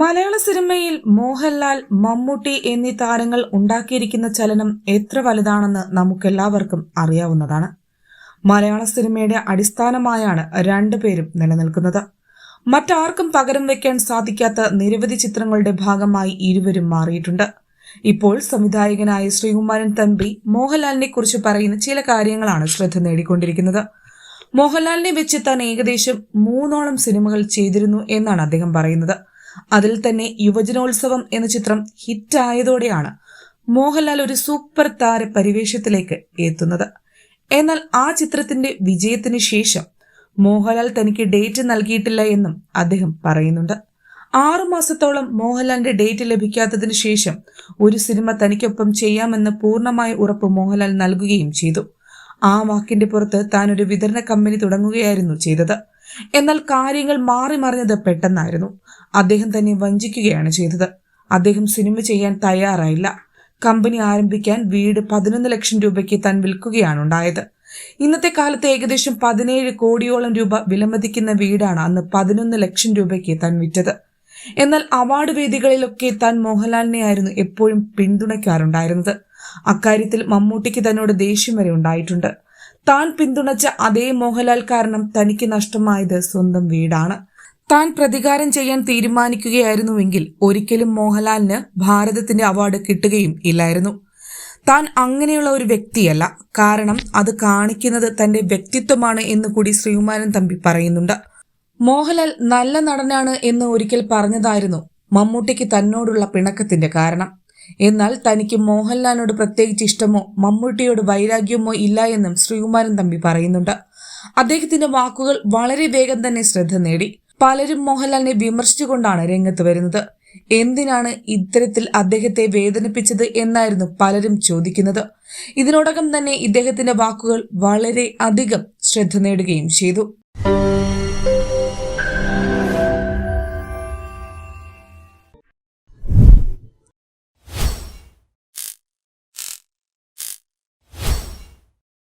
മലയാള സിനിമയിൽ മോഹൻലാൽ മമ്മൂട്ടി എന്നീ താരങ്ങൾ ഉണ്ടാക്കിയിരിക്കുന്ന ചലനം എത്ര വലുതാണെന്ന് നമുക്കെല്ലാവർക്കും അറിയാവുന്നതാണ്. മലയാള സിനിമയുടെ അടിസ്ഥാനമായാണ് രണ്ടുപേരും നിലനിൽക്കുന്നത്. മറ്റാർക്കും പകരം വെക്കാൻ സാധിക്കാത്ത നിരവധി ചിത്രങ്ങളുടെ ഭാഗമായി ഇരുവരും മാറിയിട്ടുണ്ട്. ഇപ്പോൾ സംവിധായകനായ ശ്രീകുമാരൻ തമ്പി മോഹൻലാലിനെ കുറിച്ച് പറയുന്ന ചില കാര്യങ്ങളാണ് ശ്രദ്ധ നേടിക്കൊണ്ടിരിക്കുന്നത്. മോഹൻലാലിനെ വെച്ച് താൻ ഏകദേശം മൂന്നോളം സിനിമകൾ ചെയ്തിരുന്നു എന്നാണ് അദ്ദേഹം പറയുന്നത്. അതിൽ തന്നെ യുവജനോത്സവം എന്ന ചിത്രം ഹിറ്റായതോടെയാണ് മോഹൻലാൽ ഒരു സൂപ്പർ താര പരിവേഷത്തിലേക്ക് എത്തുന്നത്. എന്നാൽ ആ ചിത്രത്തിന്റെ വിജയത്തിന് ശേഷം മോഹൻലാൽ തനിക്ക് ഡേറ്റ് നൽകിയിട്ടില്ല എന്നും അദ്ദേഹം പറയുന്നുണ്ട്. ആറുമാസത്തോളം മോഹൻലാലിന്റെ ഡേറ്റ് ലഭിക്കാത്തതിനു ശേഷം ഒരു സിനിമ തനിക്കൊപ്പം ചെയ്യാമെന്ന് പൂർണമായ ഉറപ്പ് മോഹൻലാൽ നൽകുകയും ചെയ്തു. ആ വാക്കിന്റെ പുറത്ത് താൻ ഒരു വിതരണ കമ്പനി തുടങ്ങുകയായിരുന്നു ചെയ്തത്. എന്നാൽ കാര്യങ്ങൾ മാറി മറിഞ്ഞത് പെട്ടെന്നായിരുന്നു. അദ്ദേഹം തന്നെ വഞ്ചിക്കുകയാണ് ചെയ്തത്. അദ്ദേഹം സിനിമ ചെയ്യാൻ തയ്യാറായില്ല. കമ്പനി ആരംഭിക്കാൻ വീട് പതിനൊന്ന് ലക്ഷം രൂപയ്ക്ക് താൻ വിൽക്കുകയാണ് ഉണ്ടായത്. ഇന്നത്തെ കാലത്ത് ഏകദേശം പതിനേഴ് കോടിയോളം രൂപ വിലമതിക്കുന്ന വീടാണ് അന്ന് പതിനൊന്ന് ലക്ഷം രൂപയ്ക്ക് താൻ വിറ്റത്. എന്നാൽ അവാർഡ് വേദികളിലൊക്കെ താൻ മോഹൻലാലിനെ ആയിരുന്നു എപ്പോഴും പിന്തുണയ്ക്കാറുണ്ടായിരുന്നത്. അക്കാര്യത്തിൽ മമ്മൂട്ടിക്ക് തന്നോട് ദേഷ്യം വരെ ഉണ്ടായിട്ടുണ്ട്. താൻ പിന്തുണച്ച അതേ മോഹൻലാൽ കാരണം തനിക്ക് നഷ്ടമായത് സ്വന്തം വീടാണ്. താൻ പ്രതികാരം ചെയ്യാൻ തീരുമാനിക്കുകയായിരുന്നുവെങ്കിൽ ഒരിക്കലും മോഹൻലാലിന് ഭാരതത്തിന്റെ അവാർഡ് കിട്ടുകയും ഇല്ലായിരുന്നു. താൻ അങ്ങനെയുള്ള ഒരു വ്യക്തിയല്ല. കാരണം അത് കാണിക്കുന്നത് തന്റെ വ്യക്തിത്വമാണ് എന്ന് കൂടി ശ്രീകുമാരൻ തമ്പി പറയുന്നുണ്ട്. മോഹൻലാൽ നല്ല നടനാണ് എന്ന് ഒരിക്കൽ പറഞ്ഞതായിരുന്നു മമ്മൂട്ടിക്ക് തന്നോടുള്ള പിണക്കത്തിന്റെ കാരണം. എന്നാൽ തനിക്ക് മോഹൻലാലിനോട് പ്രത്യേകിച്ച് ഇഷ്ടമോ മമ്മൂട്ടിയോട് വൈരാഗ്യമോ ഇല്ല എന്നും ശ്രീകുമാരൻ തമ്പി പറയുന്നുണ്ട്. അദ്ദേഹത്തിന്റെ വാക്കുകൾ വളരെ വേഗം തന്നെ ശ്രദ്ധ നേടി. പലരും മോഹൻലാലിനെ വിമർശിച്ചുകൊണ്ടാണ് രംഗത്ത് വരുന്നത്. എന്തിനാണ് ഇത്തരത്തിൽ അദ്ദേഹത്തെ വേദനിപ്പിച്ചത് എന്നായിരുന്നു പലരും ചോദിക്കുന്നത്. ഇതിനോടകം തന്നെ ഇദ്ദേഹത്തിന്റെ വാക്കുകൾ വളരെ അധികം ശ്രദ്ധ നേടുകയും ചെയ്തു.